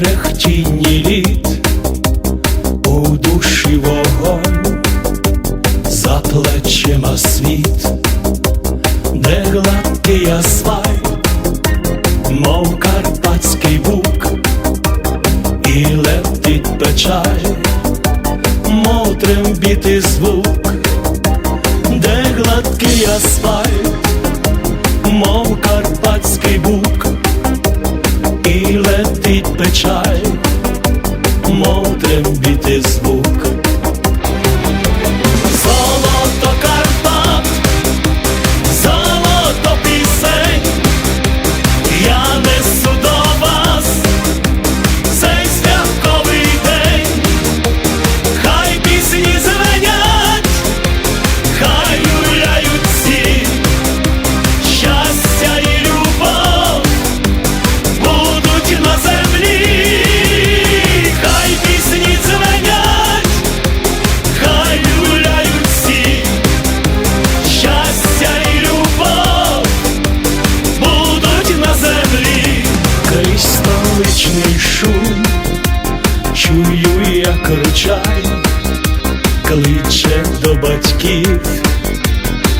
Мерехтінні літ, у душі вогонь, за плечима світ, де гладкий асфальт, мов карпатський бук, і летить печаль, мов трембіти звук, мов трембіти звук. Чую, як ручай, кличе до батьків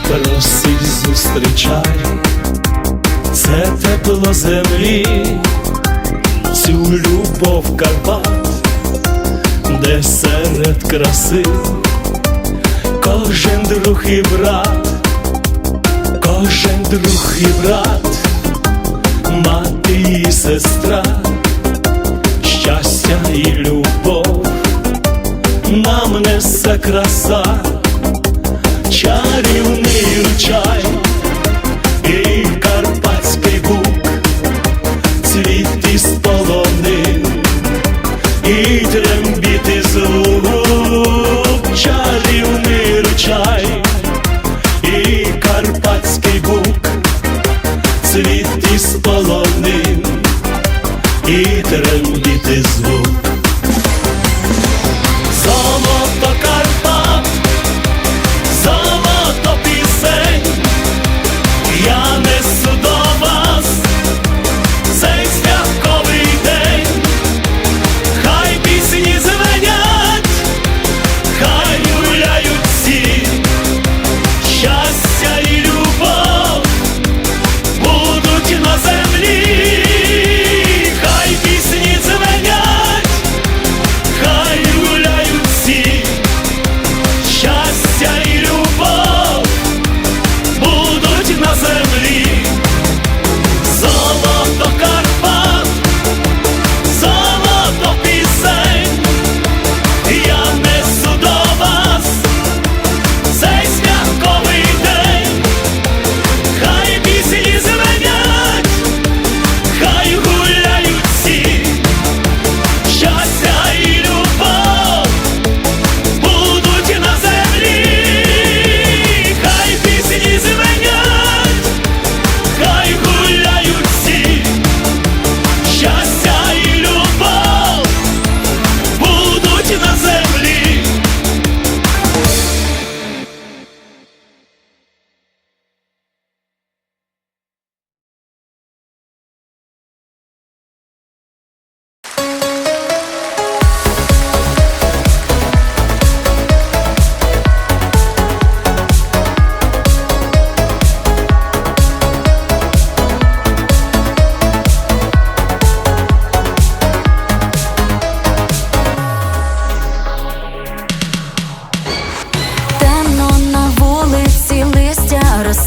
просить зустрічай, це тепло землі, цю любов Карпат, де серед краси кожен друг і брат, кожен друг і брат, мати і сестра, щастя і любов нам несе краса чарівний ручай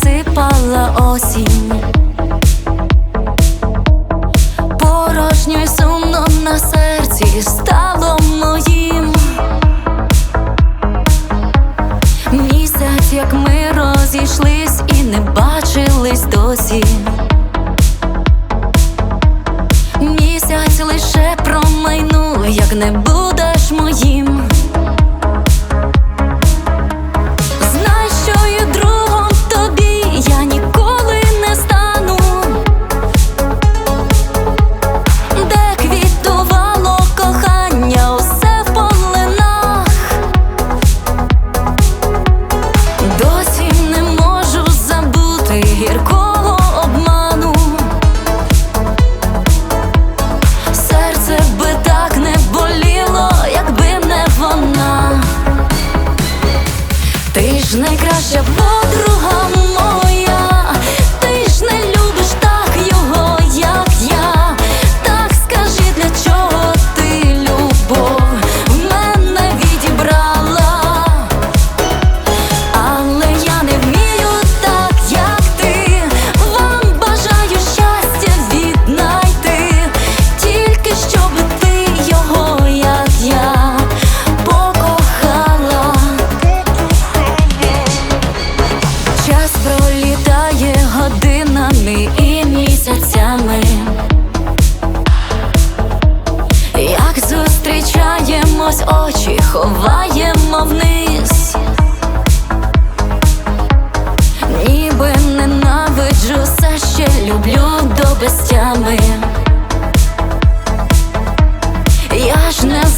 засипала осінь, порожньо й сумно на серці стало моїм. Місяць, як ми розійшлись і не бачились досі. Місяць лише промайнув, як не було.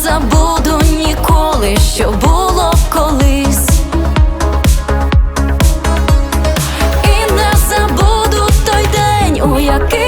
забуду ніколи, що було колись. І не забуду той день, у який.